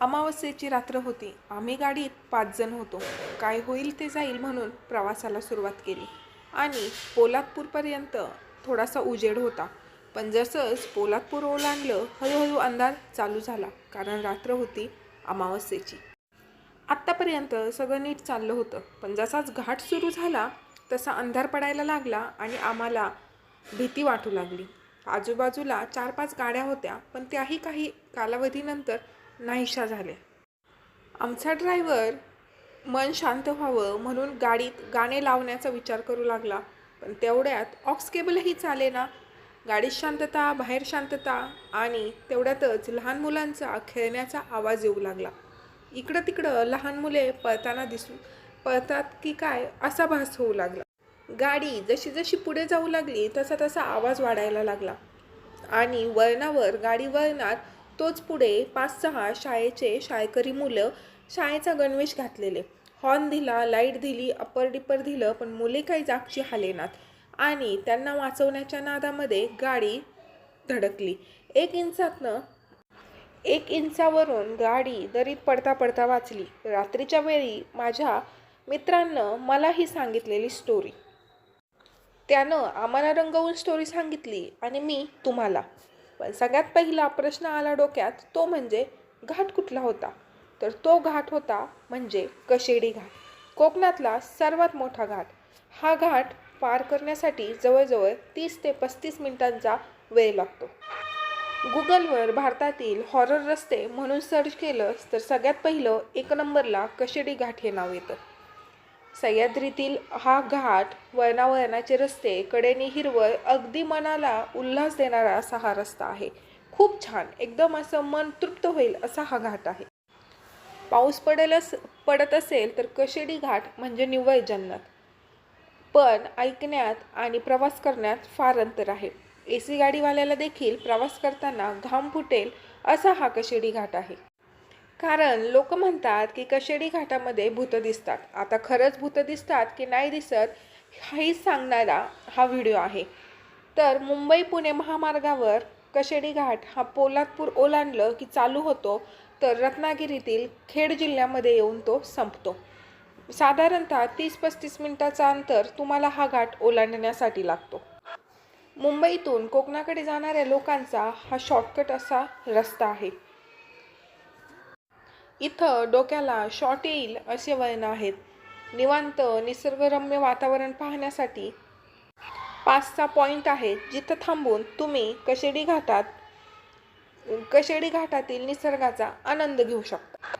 अमावस्येची रात्र होती. आम्ही गाडीत पाच जण होतो. काय होईल ते जाईल म्हणून प्रवासाला सुरुवात केली. आणि पोलादपूरपर्यंत थोडासा उजेड होता. पण जसंच पोलादपूर ओलांडलं हळूहळू अंधार चालू झाला कारण रात्र होती अमावस्येची. आत्तापर्यंत सगळं नीट चाललं होतं. पण जसाच घाट सुरू झाला तसा अंधार पडायला लागला आणि आम्हाला भीती वाटू लागली. आजूबाजूला चार पाच गाड्या होत्या पण त्याही काही कालावधीनंतर नाहीशा झाल्या आमचा ड्रायव्हर मन शांत व्हावं म्हणून गाडीत गाणे लावण्याचा विचार करू लागला. पण तेवढ्यात ऑक्स केबलही चालेना. गाडीत शांतता बाहेर शांतता आणि तेवढ्यातच लहान मुलांचा खेळण्याचा आवाज येऊ लागला. इकडं तिकडं लहान मुले पळताना दिसू पळतात की काय असा भास होऊ लागला. गाडी जशी जशी पुढे जाऊ लागली तसा तसा आवाज वाढायला लागला. आणि वळणावर गाडी वळणार तोच पुढे पाच सहा शाळेचे शाळकरी मुलं शाळेचा गणवेश घातलेले. हॉर्न दिला लाइट दिली अप्पर डिपर दिलं पण मुले काही जागची हालेनात आणि त्यांना वाचवण्याच्या नादामध्ये गाडी धडकली. एक इंचातनं एक इंचावरून गाडी दरीत पडता पडता वाचली. रात्रीच्या वेळी माझ्या मित्रांनं मलाही सांगितलेली स्टोरी त्यानं आम्हाला रंगवून स्टोरी सांगितली आणि मी तुम्हाला. पण सगळ्यात पहिला प्रश्न आला डोक्यात तो म्हणजे घाट कुठला होता? तर तो घाट होता म्हणजे कशेडी घाट. कोकणातला सर्वात मोठा घाट. हा घाट पार करण्यासाठी जवळजवळ तीस ते पस्तीस मिनिटांचा वेळ लागतो. गुगलवर भारतातील हॉरर रस्ते म्हणून सर्च केलं तर सगळ्यात पहिलं एक नंबरला कशेडी घाट हे नाव येतं. सह्याद्रीतील हा घाट वळणावळणाचे रस्ते कडेने हिरवळ अगदी मनाला उल्हास देणारा असा हा रस्ता आहे. खूप छान. एकदम असं मन तृप्त होईल असा हा घाट आहे. पाऊस पडेल अस पडत असेल तर कशेडी घाट म्हणजे निव्वळ जन्नत. पण ऐकण्यात आणि प्रवास करण्यात फार अंतर आहे. ए सी गाडीवाल्याला देखील प्रवास करताना घाम फुटेल असा हा कशेडी घाट आहे. कारण लोक म्हणतात की कशेडी घाटामध्ये भूतं दिसतात. आता खरंच भूतं दिसतात की नाही दिसत हाही सांगणारा हा व्हिडिओ आहे. तर मुंबई पुणे महामार्गावर कशेडी घाट हा पोलादपूर ओलांडलं की चालू होतो तर रत्नागिरीतील खेड जिल्ह्यामध्ये येऊन तो संपतो. साधारणतः तीस पस्तीस मिनिटाचा अंतर तुम्हाला हा घाट ओलांडण्यासाठी लागतो. मुंबईतून कोकणाकडे जाणाऱ्या लोकांचा हा शॉर्टकट असा रस्ता आहे. इथं डोक्याला शॉट येईल असे वळण आहेत. निवांत निसर्गरम्य वातावरण पाहण्यासाठी पाच सहा पॉईंट आहेत जिथं थांबून तुम्ही कशेडी घाटात कशेडी घाटातील निसर्गाचा आनंद घेऊ शकता.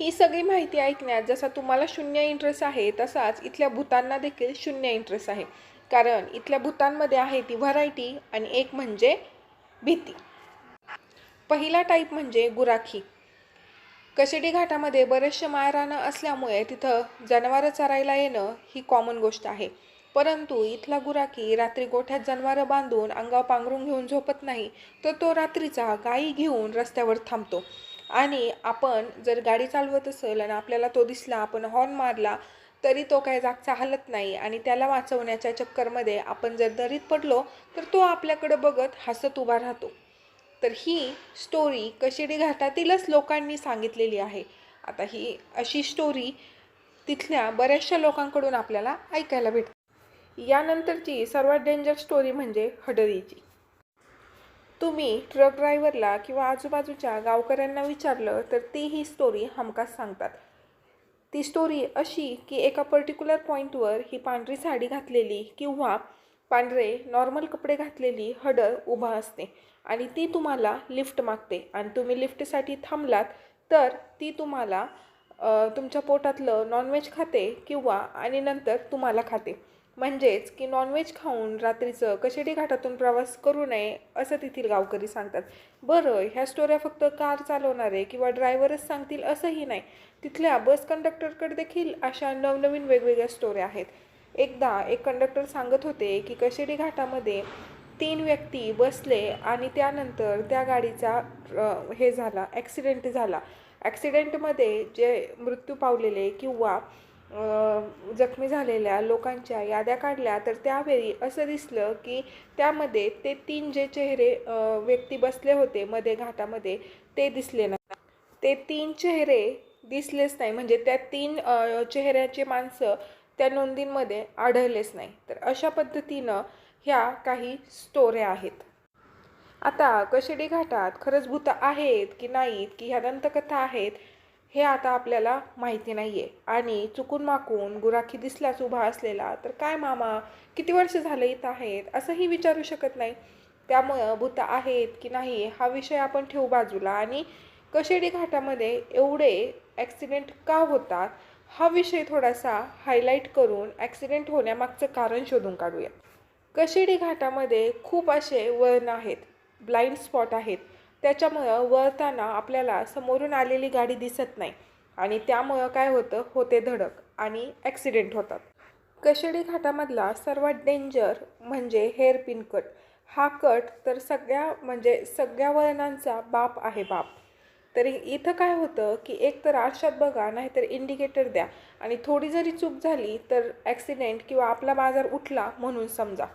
ही सगळी माहिती ऐकण्यात जसा तुम्हाला शून्य इंटरेस्ट आहे तसाच इथल्या भूतांना देखील शून्य इंटरेस्ट आहे. कारण इथल्या भूतांमध्ये आहे ती व्हरायटी आणि एक म्हणजे भीती. पहिला टाईप म्हणजे गुराखी. कशेडी घाटामध्ये बरेचसे मायरानं असल्यामुळे तिथं जनावरं चरायला येणं ही कॉमन गोष्ट आहे. परंतु इथला गुराकी रात्री गोठ्यात जनावरं बांधून अंगावर पांघरून घेऊन झोपत नाही तर तो रात्रीचा गायी घेऊन रस्त्यावर थांबतो. आणि आपण जर गाडी चालवत असेल आणि आपल्याला तो दिसला आपण हॉर्न मारला तरी तो काय जागचा हलत नाही आणि त्याला वाचवण्याच्या चक्करमध्ये आपण जर दरीत पडलो तर तो आपल्याकडं बघत हसत उभा राहतो. तर ही स्टोरी कशेडी घाटातीलच लोकांनी सांगितलेली आहे. आता ही अशी स्टोरी तिथल्या बऱ्याचशा लोकांकडून आपल्याला ऐकायला भेटते. यानंतरची सर्वात डेंजर स्टोरी म्हणजे हडरीची. तुम्ही ट्रक ड्रायव्हरला किंवा आजूबाजूच्या गावकऱ्यांना विचारलं तर ती ही स्टोरी हमखास सांगतात. ती स्टोरी अशी की एका पर्टिक्युलर पॉईंटवर ही पांढरी साडी घातलेली किंवा पांढरे नॉर्मल कपडे घातलेली हडर उभा असते आणि ती तुम्हाला लिफ्ट मागते. आणि तुम्ही लिफ्टसाठी थांबलात तर ती तुम्हाला तुमच्या पोटातलं नॉनव्हेज खाते किंवा आणि नंतर तुम्हाला खाते. म्हणजेच की नॉनव्हेज खाऊन रात्रीचं कशेडी घाटातून प्रवास करू नये असं तेथील गावकरी सांगतात. बरं ह्या स्टोऱ्या फक्त कार चालवणारे किंवा ड्रायव्हरच सांगतील असंही नाही. तिथल्या बस कंडक्टरकडे देखील अशा नवनवीन वेगवेगळ्या स्टोऱ्या आहेत. एकदा एक कंडक्टर सांगत होते की कशेरी घाटामध्ये तीन व्यक्ती बसले आणि त्यानंतर त्या गाडीचा हे झाला ॲक्सिडेंट झाला. ॲक्सिडेंटमध्ये जे मृत्यू पावलेले किंवा जखमी झालेल्या लोकांच्या याद्या काढल्या तर त्यावेळी असं दिसलं की त्यामध्ये ते तीन जे चेहरे व्यक्ती बसले होते मध्ये घाटामध्ये ते दिसले नाही ते तीन चेहरे दिसलेच नाही. म्हणजे त्या तीन चेहऱ्याचे माणसं त्या नोंदींमध्ये आढळलेच नाही. तर अशा पद्धतीनं ह्या काही स्टोऱ्या आहेत. आता कशेडी घाटात खरंच भूतं आहेत की नाहीत की ह्या दंतकथा आहेत हे आता आपल्याला माहिती नाही आहे आणि चुकून माकून गुराखी दिसल्याच उभा असलेला तर काय मामा किती वर्ष झालं इथं आहेत? असंही विचारू शकत नाही. त्यामुळं भूतं आहेत की नाही हा विषय आपण ठेवू बाजूला. आणि कशेडी घाटामध्ये एवढे ॲक्सिडेंट का होतात? हा विषय थोडासा हायलाईट करून ॲक्सिडेंट होण्यामागचं कारण शोधून काढूया कशेडी घाटामध्ये खूप असे वळण आहेत ब्लाइंड स्पॉट आहेत. त्याच्यामुळं वळताना आपल्याला समोरून आलेली गाडी दिसत नाही आणि त्यामुळं काय होतं? होते धडक आणि ॲक्सिडेंट होतात. कशेडी घाटामधला सर्वात डेंजर म्हणजे हेअरपिन कट हा कट तर सगळ्या म्हणजे सगळ्या वळणांचा बाप आहे बाप. तर इथं काय होतं की एक तर आरशात बघा नाहीतर इंडिकेटर द्या. आणि थोडी जरी चूक झाली तर ॲक्सिडेंट किंवा आपला बाजार उठला म्हणून समजा.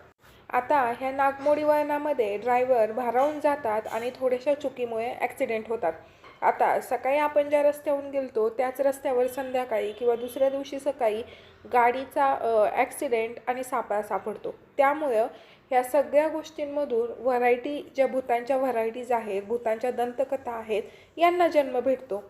आता ह्या नागमोडी वळणामध्ये ड्रायव्हर भारावून जातात आणि थोड्याशा चुकीमुळे ॲक्सिडेंट होतात. आता सकाळी आपण ज्या रस्त्यावरून गेलतो त्याच रस्त्यावर संध्याकाळी किंवा दुसऱ्या दिवशी सकाळी गाडीचा ॲक्सिडेंट आणि सापळा सापडतो. त्यामुळं ह्या सगळ्या गोष्टींमधून व्हरायटी ज्या भूतांच्या व्हरायटीज आहेत भूतांच्या दंतकथा आहेत यांना जन्म भेटतो.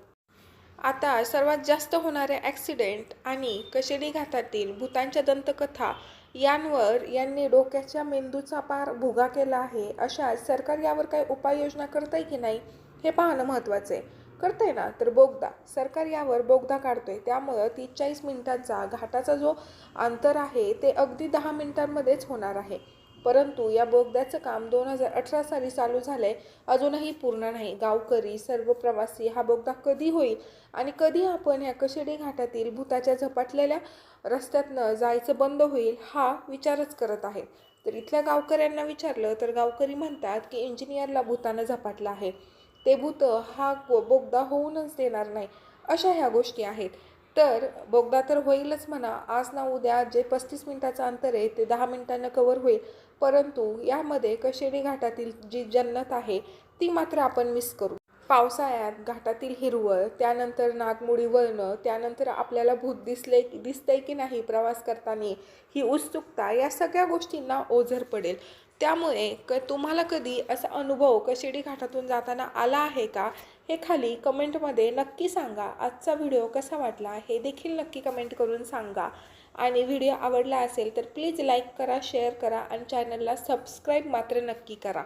आता सर्वात जास्त होणारे ॲक्सिडेंट आणि कशेडी घाटातील भूतांच्या दंतकथा यांवर यांनी डोक्याच्या मेंदूचा पार भुगा केला आहे अशा सरकार यावर काही उपाययोजना करताय की नाही? हे पाहणं महत्त्वाचं आहे. करतंय ना? तर बोगदा. सरकार यावर बोगदा काढतोय. त्यामुळं तीस चाळीस मिनिटांचा घाटाचा जो अंतर आहे ते अगदी दहा मिनिटांमध्येच होणार आहे. परंतु या बोगद्याचं काम दोन हजार अठरा साली चालू झालंय. अजूनही पूर्ण नाही. गावकरी सर्व प्रवासी हा बोगदा कधी होईल आणि कधी आपण या कशेडी घाटातील भूताच्या झपाटलेल्या रस्त्यातनं जायचं बंद होईल हा विचारच करत आहे. तर इथल्या गावकऱ्यांना विचारलं तर गावकरी म्हणतात की इंजिनियरला भूतानं झपाटलं आहे. ते भूत हा बोगदा होऊनच देणार नाही अशा ह्या गोष्टी आहेत. तर बोगदा तर होईलच म्हणा आज ना उद्या जे पस्तीस मिनिटाचं अंतर आहे ते दहा मिनिटांना कवर होईल. परंतु यामध्ये कशेडी घाटातील जी जन्नत आहे ती मात्र आपण मिस करू. पावसाळ्यात घाटातील हिरवळ त्यानंतर नागमोडी वळणं त्यानंतर आपल्याला भूत दिसले दिसतंय की नाही प्रवास करताना ही उत्सुकता या सगळ्या गोष्टींना ओझर पडेल. त्यामुळे क तुम्हाला कधी असा अनुभव कशेडी घाटातून जाताना आला आहे का? हे खाली कमेंटमध्ये नक्की सांगा. आजचा व्हिडिओ कसा वाटला हे देखील नक्की कमेंट करून सांगा. आणि व्हिडिओ आवडला असेल तर प्लीज लाईक करा शेअर करा आणि चॅनलला सबस्क्राईब मात्र नक्की करा.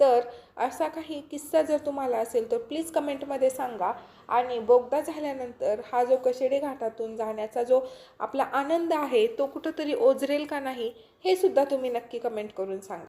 तर असा काही किस्सा जर तुम्हाला असेल तर प्लीज कमेंटमध्ये सांगा. आणि बोगदा झाल्यानंतर हा जो कशेडे घाटातून जाण्याचा जो आपला आनंद आहे तो कुठंतरी ओझरेल का नाही हे सुद्धा तुम्ही नक्की कमेंट करून सांगा.